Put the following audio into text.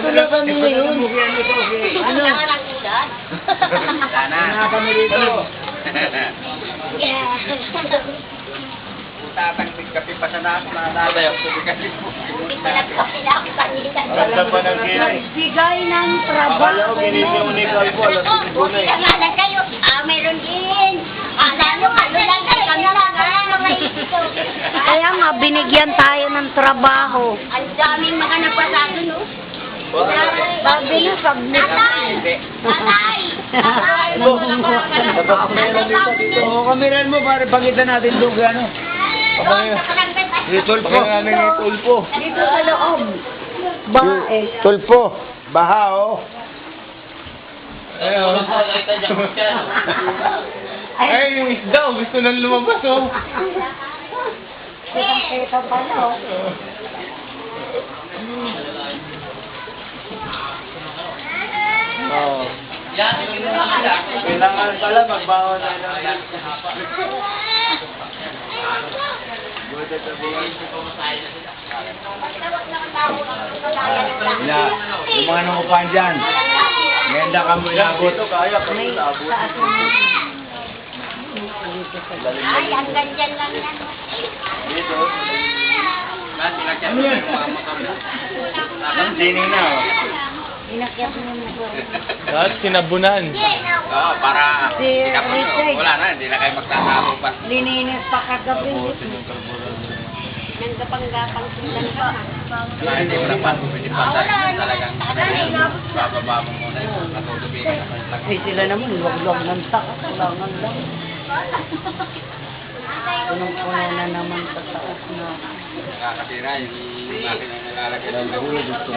Dito na kami ngayon. Ano? Wala na. Wala kami dito. Tatangkit kape pa sa naso na nalayo. Kasi Wala pa ng kinay. Bigay ng Akala trabaho. ko binibigyan mo ni Calvo. Alas ko na eh. kayo. Ah, meron din. Ah, lalo, ano lang kayo. Kami lang, ah, ko. Kaya nga, binigyan tayo ng trabaho. Ang daming mga napasado, no? Na! Tapos meron dito dito. Oo, kameran mo para pagitan natin doon ano. Doon sa barangay pa. Yung tulpo. Ano? Dito sa loob. Bae. Tulpo. Baha oh. Ayun. Ay, isda, oh, gusto nang lumabas oh. Ito pala, oh. Kailangan pala magbawa na lang. Wala. Yung mga nangupahan dyan. Ngenda ka mo inabot. Kaya kami inabot. Ay, hanggang dyan lang yan. Dito. Ano yan? Ang sining na oh. Inakyat mo na. Lahat kinabunan. Oo, para Si Richard. wala na, hindi na kayo magtatalo pa. Lininis pa kagabi. Nang gapang-gapang sila ka. Kaya hindi mo na pa, pwede pa sa talagang bababa mo muna yung natutubig ka naman lang. Eh, sila naman, wag-wag ng taas. Kulangan lang. Punong-puno na naman sa taas na. Nakakasira yung makina na nilalagay. Ng gusto